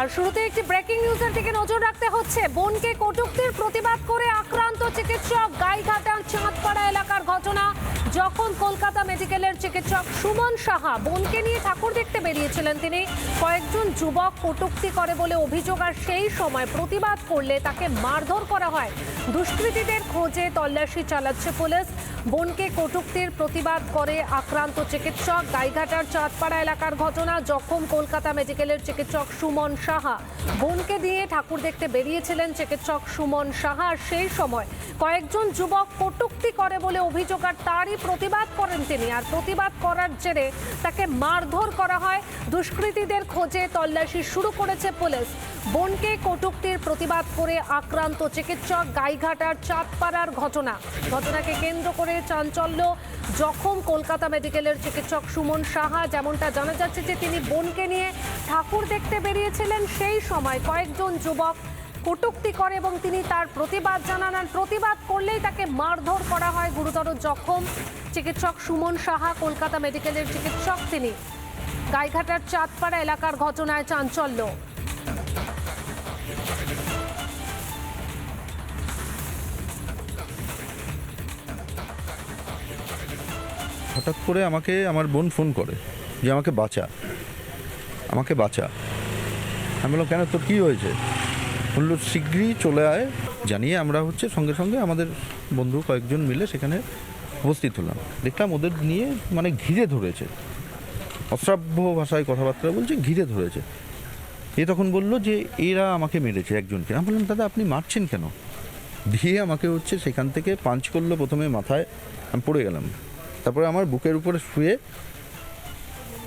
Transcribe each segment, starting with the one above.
আর শুরুতে একটি ব্রেকিং নিউজের দিকে নজর রাখতে হচ্ছে। বোনকে কটুক্তির প্রতিবাদ করে আক্রান্ত চিকিৎসক গাইঘাটার চাঁদপাড়া এলাকার ঘটনা। যখন কলকাতা মেডিকেলের চিকিৎসক সুমন সাহা বোনকে নিয়ে ঠাকুর দেখতে বেরিয়েছিলেন তিনি, কয়েকজন যুবক কটুক্তি করে বলে অভিযোগ, আর সেই সময় প্রতিবাদ করলে তাকে মারধর করা হয়। দুষ্কৃতীদের খোঁজে তল্লাশি চালাচ্ছে পুলিশ। বোনকে কটুক্তির প্রতিবাদ করে আক্রান্ত চিকিৎসক। গাইঘাটার চাঁদপাড়া এলাকার ঘটনা, জখম কলকাতা মেডিকেলের চিকিৎসক সুমন সাহা। বোনকে দিয়ে ঠাকুর দেখতে বেরিয়েছিলেন চিকিৎসক সুমন সাহা। সেই সময় কয়েকজন যুবক কটুক্তি করে বলে অভিযোগ, আর তারই প্রতিবাদ করেন তিনি। আর প্রতিবাদ করার জেরে তাকে মারধর করা হয়। দুষ্কৃতীদের খোঁজে তল্লাশি শুরু করেছে পুলিশ। বোনকে কটুক্তির প্রতিবাদ করে আক্রান্ত চিকিৎসক, গাইঘাটার চাঁদপাড়ার ঘটনা। ঘটনাকে কেন্দ্র করে চাঞ্চল্য। জখম কলকাতা মেডিকেলের চিকিৎসক সুমন সাহা, যেমনটা জানা যাচ্ছে যে তিনি বোনকে নিয়ে ঠাকুর দেখতে বেরিয়েছিলেন সেই সময়। কয়েকজন যুবক কটুক্তি করে এবং তিনি তার প্রতিবাদ জানান আর প্রতিবাদ করলেই তাকে মারধর করা হয় গুরুতর জখম। চিকিৎসক সুমন সাহা, কলকাতা মেডিকেলের চিকিৎসক, তিনি গাইঘাটার চাঁদপাড়া এলাকার ঘটনায় চাঞ্চল্য। হঠাৎ করে আমাকে, আমার বোন ফোন করে যে আমাকে বাঁচা আমাকে বাঁচা। আমি বললাম, কেন? তোর কী হয়েছে? বলল শীঘ্রই চলে আয়। জানিয়ে আমরা হচ্ছে সঙ্গে সঙ্গে আমাদের বন্ধু কয়েকজন মিলে সেখানে উপস্থিত হলাম। দেখলাম ওদের নিয়ে মানে ঘিরে ধরেছে। অশ্রাব্য ভাষায় কথাবার্তা বলছে, ঘিরে ধরেছে। এ তখন বলল যে, এরা আমাকে মেরেছে একজনকে। আমি বললাম, দাদা, আপনি মারছেন কেন? দিয়ে আমাকে হচ্ছে সেখান থেকে পাঞ্চ করল প্রথমে মাথায়, আমি পড়ে গেলাম। তারপরে আমার বুকের উপরে শুয়ে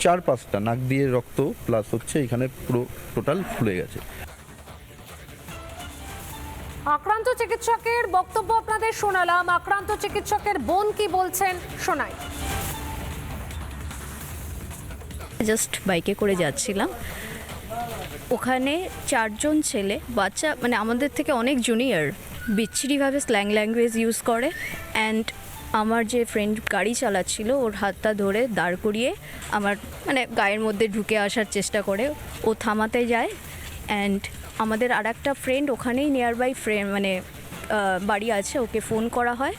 চার পাঁচটা নাক দিয়ে রক্ত প্লাস হচ্ছে এখানে পুরো টোটাল ফুলে গেছে। আক্রান্ত চিকিৎসকের বক্তব্য আপনাদের শোনালাম। আক্রান্ত চিকিৎসকের বোন কি বলছেন? শোনাই। জাস্ট বাইকে করে যাচ্ছিলাম। ওখানে চারজন ছেলে বাচ্চা মানে আমাদের থেকে অনেক জুনিয়র বিচ্ছিরিভাবে স্ল্যাং ল্যাঙ্গুয়েজ ইউজ করে অ্যান্ড আমার যে ফ্রেন্ড গাড়ি চালাচ্ছিল, ওর হাতটা ধরে দাঁড় করিয়ে আমার মানে গায়ের মধ্যে ঢুকে আসার চেষ্টা করে। ও থামাতে যায় অ্যান্ড আমাদের আর একটা ফ্রেন্ড ওখানেই নিয়ার বাই ফ্রেন্ড মানে বাড়ি আছে, ওকে ফোন করা হয়।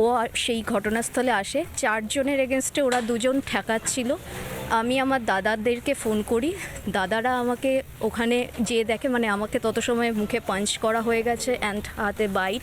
ও সেই ঘটনাস্থলে আসে। চারজনের এগেনস্টে ওরা দুজন ঠেকাচ্ছিল। আমি আমার দাদাদেরকে ফোন করি। দাদারা আমাকে ওখানে যেয়ে দেখে মানে আমাকে তত সময় মুখে পাঞ্চ করা হয়ে গেছে অ্যান্ড হাতে বাইট